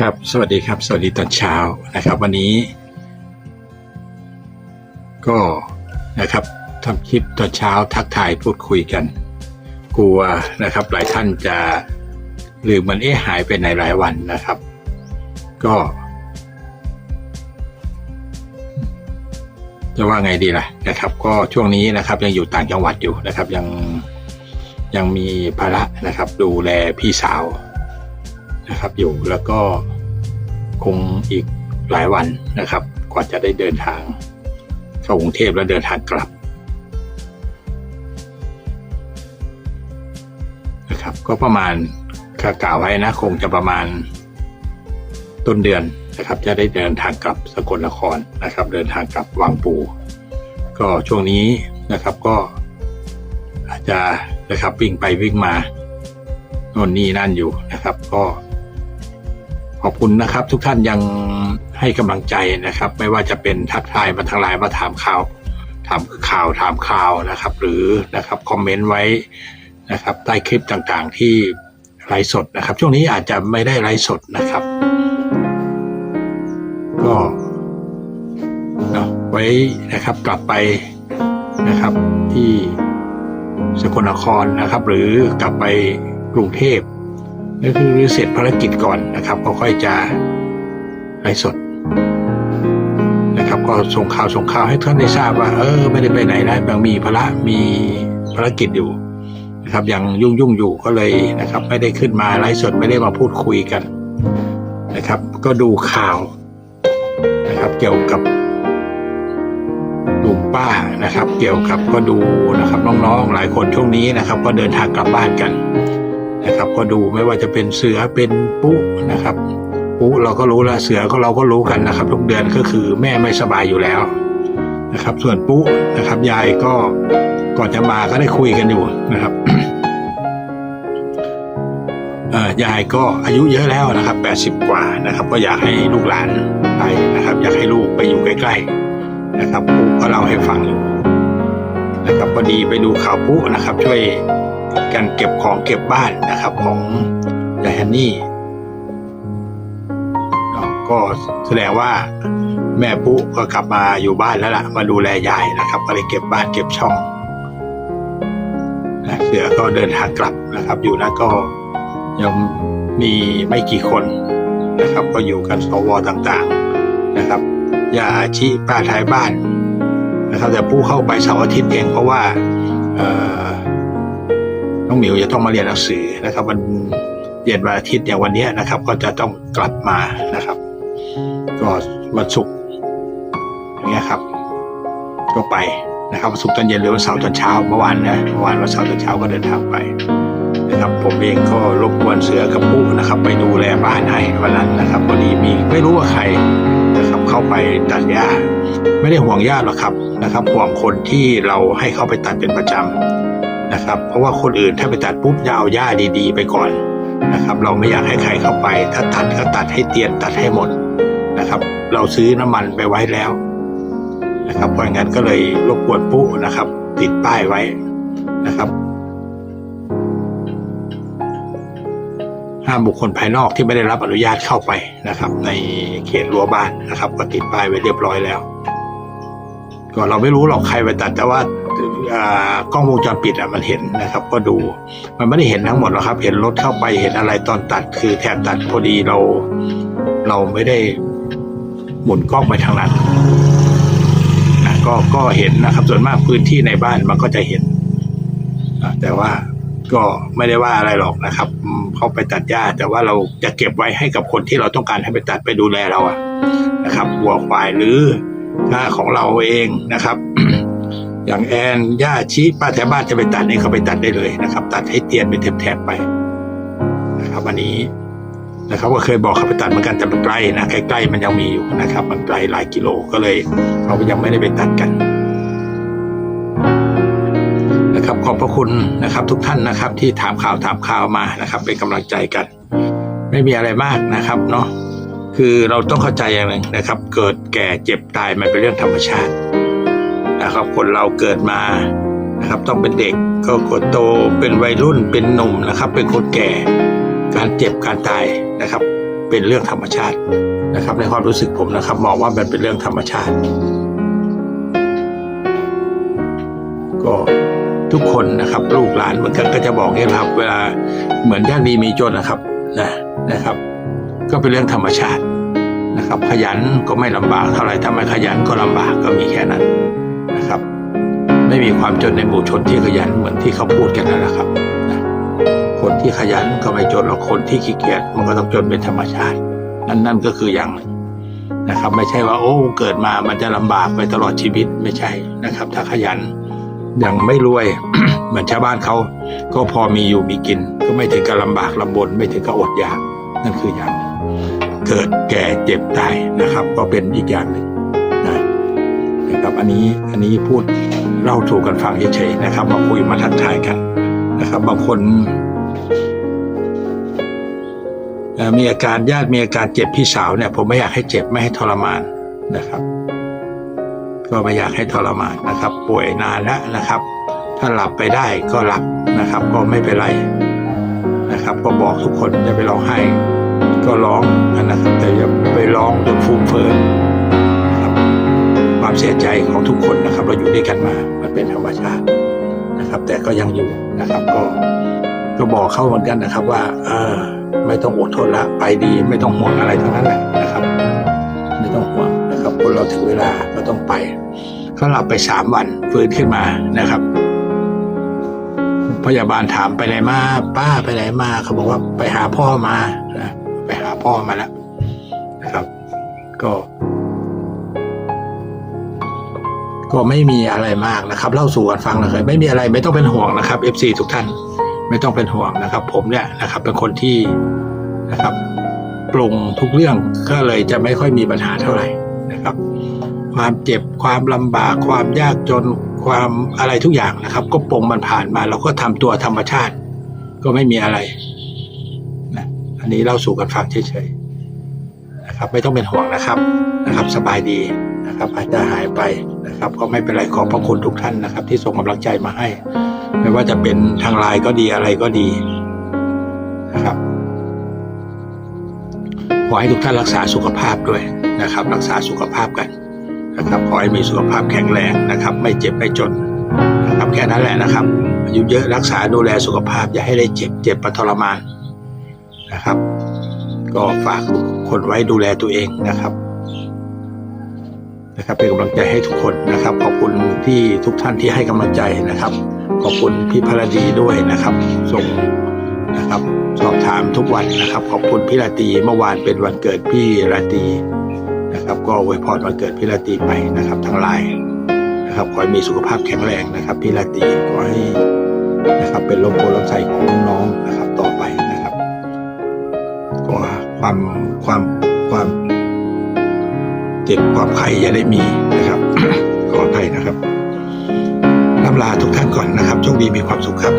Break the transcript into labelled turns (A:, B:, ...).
A: ครับสวัสดีครับ สวัสดีตอนเช้านะครับ วันนี้ ก็นะครับทำคลิปตอนเช้าทักทายพูดคุยกัน กลัวนะครับ หลายท่านจะลืมมันเอ๊ะหายไปในหลายวันนะครับ ก็ จะว่าไงดีล่ะนะครับ ก็ช่วงนี้นะครับ ยังอยู่ต่างจังหวัดอยู่นะครับ ยังยังมีภาระนะครับ ดูแลพี่สาว นะครับอยู่แล้วก็คงอีกหลายวันนะครับ กว่าจะได้เดินทางเข้ากรุงเทพแล้วเดินทางกลับนะครับก็ประมาณกกล่าวไว้นะคงจะประมาณต้นเดือนนะครับ จะได้เดินทางกลับสกลนครนะครับ เดินทางกลับวังปู ก็ช่วงนี้นะครับก็อาจจะนะครับวิ่งไปวิ่งมาโน่นนี่นั่นอยู่นะครับ ก็ ขอบคุณนะครับทุกท่านยังให้กำลังใจนะครับ ไม่ว่าจะเป็นทักทายมาทางไลน์มาถามข่าวถามข่าวถามข่าวนะครับ หรือนะครับคอมเมนต์ไว้นะครับใต้คลิปต่างๆที่ไลฟ์สดนะครับ ช่วงนี้อาจจะไม่ได้ไลฟ์สดนะครับ ก็นะไว้นะครับกลับไปนะครับที่สกลนครนะครับ หรือกลับไปกรุงเทพ ก็คือเสร็จภารกิจก่อนนะครับ ก็ค่อยจะไลฟ์สดนะครับ ก็ส่งข่าวส่งข่าวให้ท่านได้ทราบว่า เออ ไม่ได้ไปไหนนะยังมีภาระมีภารกิจอยู่นะครับยังยุ่งยุ่งอยู่ก็เลยนะครับ ไม่ได้ขึ้นมาไลฟ์สดไม่ได้มาพูดคุยกันนะครับ ก็ดูข่าวนะครับ เกี่ยวกับลุงป้านะครับ เกี่ยวกับก็ดูนะครับน้องๆหลายคนช่วงนี้นะครับ ก็เดินทางกลับบ้านกัน นะครับ ก็ดูไม่ว่าจะเป็นเสือเป็นปุ๊นะครับ ปุ๊เราก็รู้แล้วเสือก็เราก็รู้กันนะครับ ทุกเดือนก็คือแม่ไม่สบายอยู่แล้วนะครับ ส่วนปุ๊นะครับ ยายก็ก่อนจะมาก็ได้คุยกันอยู่นะครับยายก็อายุเยอะแล้วนะครับแปดสิบกว่านะครับ ก็อยากให้ลูกหลานไปนะครับ อยากให้ลูกไปอยู่ใกล้ๆนะครับปุ๊ก็เล่าให้ฟังอยู่นะครับพอดีไปดูข่าวปุ๊นะครับ ช่วย การเก็บของเก็บบ้านนะครับของยายฮันนี่ก็แสดงว่าแม่ปุ๊ก็กลับมาอยู่บ้านแล้วล่ะ มาดูแลยายนะครับ ก็เลยเก็บบ้านเก็บช่องนะเสือก็เดินทางกลับนะครับ อยู่นะก็ยังมีไม่กี่คนนะครับ ก็อยู่กันสวต่างๆนะครับยาอาชิป้าท้ายบ้านนะครับ แต่ปุ๊เข้าไปเสาร์อาทิตย์เองเพราะว่า เอ่อ น้องหมิวจะต้องมาเรียนหนังสือนะครับวันเย็นวันอาทิตย์อย่างวันนี้นะครับ ก็จะต้องกลับมานะครับ ก็วันศุกร์อย่างเงี้ยครับ ก็ไปนะครับวันศุกร์ตอนเย็นหรือวันเสาร์ตอนเช้าเมื่อวานนะเมื่อวานวันเสาร์ตอนเช้าก็เดินทางไปนะครับผมเองก็รบกวนเสือกับปุ๊นะครับ ไปดูแลบ้านให้วันนั้นนะครับพอดีมีไม่รู้ว่าใครนะครับเข้าไปตัดหญ้าไม่ได้ห่วงญาติหรอกครับนะครับห่วงคนที่เราให้เข้าไปตัดเป็นประจำ นะครับ เพราะว่าคนอื่นถ้าไปตัดปุ๊บจะเอาหญ้าดีๆ ไปก่อนนะครับ เราไม่อยากให้ใครเข้าไป ถ้าตัดก็ตัดให้เตียนตัดให้หมดนะครับ เราซื้อน้ำมันไปไว้แล้วนะครับเพราะงั้นก็เลยรบกวนปุ๊นะครับ ติดป้ายไว้นะครับห้ามบุคคลภายนอกที่ไม่ได้รับอนุญาตเข้าไปนะครับ ในเขตรั้วบ้านนะครับ ก็ติดป้ายไว้เรียบร้อยแล้ว ก็เราไม่รู้หรอกใครไปตัดแต่ว่า กล้องวงจรปิดอะมันเห็นนะครับ ก็ดูมันไม่ได้เห็นทั้งหมดหรอกครับ เห็นรถเข้าไปเห็นอะไรตอนตัด คือแถบตัดพอดีเรา เราไม่ได้หมุนกล้องไปทางนั้นนะก็ก็เห็นนะครับ ส่วนมากพื้นที่ในบ้านมันก็จะเห็นแต่ว่าก็ไม่ได้ว่าอะไรหรอกนะครับเขาไปตัดหญ้า แต่ว่าเราจะเก็บไว้ให้กับคนที่เราต้องการให้ไปตัดไปดูแลเราอะนะครับวัวควายหรือถ้าของเราเองนะครับ อย่างแอนย่าชี้ป้าแถวบ้านจะไปตัดนี่เขาไปตัดได้เลยนะครับ ตัดให้เตียนเป็นแถบๆไปนะครับอันนี้นะครับก็เคยบอกเขาไปตัดเหมือนกันแต่มันไกลนะใกล้ๆมันยังมีอยู่นะครับ มันไกลหลายกิโลก็เลยเขายังไม่ได้ไปตัดกันนะครับขอบพระคุณนะครับ ทุกท่านนะครับ ที่ถามข่าวถามข่าวมานะครับ เป็นกำลังใจกัน ไม่มีอะไรมากนะครับเนาะคือเราต้องเข้าใจอย่างหนึ่งนะครับ เกิดแก่เจ็บตายมันเป็นเรื่องธรรมชาติ นะครับ คนเราเกิดมานะครับ ต้องเป็นเด็กก็กโตเป็นวัยรุ่นเป็นหนุ่มนะครับ เป็นคนแก่ การเจ็บการตายนะครับ เป็นเรื่องธรรมชาตินะครับ ในความรู้สึกผมนะครับมองว่ามันเป็นเรื่องธรรมชาติ ก็ทุกคนนะครับ ลูกหลานเหมือนกันก็จะบอกเนี่ยครับ เวลาเหมือนยากดีมีจนนะครับนะนะครับ ก็เป็นเรื่องธรรมชาตินะครับ ขยันก็ไม่ลำบากเท่าไหร่ถ้าไม่ขยันก็ลำบากก็มีแค่นั้น ไม่มีความจนในหมู่ชนที่ขยันเหมือนที่เขาพูดกันนั่นแหละครับ คนที่ขยันก็ไม่จนหรอกคนที่ขี้เกียจมันก็ต้องจนเป็นธรรมชาตินั่นนั่นก็คืออย่างหนึ่งนะครับ ไม่ใช่ว่าโอ้เกิดมามันจะลำบากไปตลอดชีวิตไม่ใช่นะครับ ถ้าขยันอย่างไม่รวยเหมือนชาวบ้านเขาก็พอมีอยู่มีกิน ก็ไม่ถึงกับลำบากลำบนไม่ถึงกับอดอยากนั่นคืออย่างเกิดแก่เจ็บตายนะครับ ก็เป็นอีกอย่างหนึ่ง นะครับอันนี้อันนี้พูดเล่าสู่กันฟังเฉยๆนะครับ มาคุยมาทักทายกันนะครับบางคนมีอาการญาติมีอาการเจ็บพี่สาวเนี่ยผมไม่อยากให้เจ็บไม่ให้ทรมานนะครับ ก็ไม่อยากให้ทรมานนะครับ ป่วยนานแล้วนะครับ ถ้าหลับไปได้ก็หลับนะครับ ก็ไม่เป็นไรนะครับ ก็บอกทุกคนอย่าไปร้องไห้ก็ร้องนะครับแต่อย่าไปร้องจนฟูมเฟือย ความเสียใจของทุกคนนะครับ เราอยู่ด้วยกันมา มันเป็นธรรมชาตินะครับ แต่ก็ยังอยู่นะครับ ก็ก็บอกเข้าเหมือนกันนะครับ ว่า เออไม่ต้องอดทนละไปดี ไม่ต้องห่วงอะไรทั้งนั้นแหละนะครับ ไม่ต้องห่วงนะครับคนเราถึงเวลาก็ต้องไปเขาหลับไปสามวันฟื้นขึ้นมานะครับ พยาบาลถามไปไหนมาป้าไปไหนมาเขาบอกว่าไปหาพ่อมานะไปหาพ่อมาแล้วนะครับ ก็ ก็ไม่มีอะไรมากนะครับ เล่าสู่กันฟังเลยไม่มีอะไรไม่ต้องเป็นห่วงนะครับ FC ทุกท่านไม่ต้องเป็นห่วงนะครับ ผมเนี่ยนะครับ เป็นคนที่นะครับปรุงทุกเรื่องก็เลยจะไม่ค่อยมีปัญหาเท่าไหร่นะครับ ความเจ็บความลำบากความยากจนความอะไรทุกอย่างนะครับ ก็ปรุงมันผ่านมา เราก็ทำตัวธรรมชาติ ก็ไม่มีอะไรนะอันนี้เล่าสู่กันฟังเฉยๆนะครับ ไม่ต้องเป็นห่วงนะครับ นะครับสบายดีนะครับ อาจจะหายไปนะครับ ก็ไม่เป็นไรขอบพระคุณทุกท่านนะครับ ที่ส่งกำลังใจมาให้ ไม่ว่าจะเป็นทางไลน์ก็ดีอะไรก็ดีนะครับขอให้ทุกท่านรักษาสุขภาพด้วยนะครับ รักษาสุขภาพกันนะครับขอให้มีสุขภาพแข็งแรงนะครับ ไม่เจ็บไม่จนนะครับแค่นั้นแหละนะครับอายุเยอะรักษาดูแลสุขภาพอย่าให้ได้เจ็บเจ็บปทรมานนะครับ ก็ฝากคนไว้ดูแลตัวเองนะครับ นะครับเป็นกำลังใจให้ทุกคนนะครับ ขอบคุณที่ทุกท่านที่ให้กำลังใจนะครับ ขอบคุณพี่พรดีด้วยนะครับ ส่งนะครับ สอบถามทุกวันนะครับ ขอบคุณพี่ราตีเมื่อวานเป็นวันเกิดพี่ราตีนะครับ ก็อวยพรวันเกิดพี่ราตีไปนะครับทั้งไลน์นะครับขอให้มีสุขภาพแข็งแรงนะครับ พี่ราตีขอให้นะครับเป็นลมโพลมใสของน้องๆนะครับต่อไปนะครับก็ความความ จ็บความไข้อย่าได้มีนะครับ ขออภัยนะครับลำลาทุกท่านก่อนนะครับโชคดีมีความสุขครับ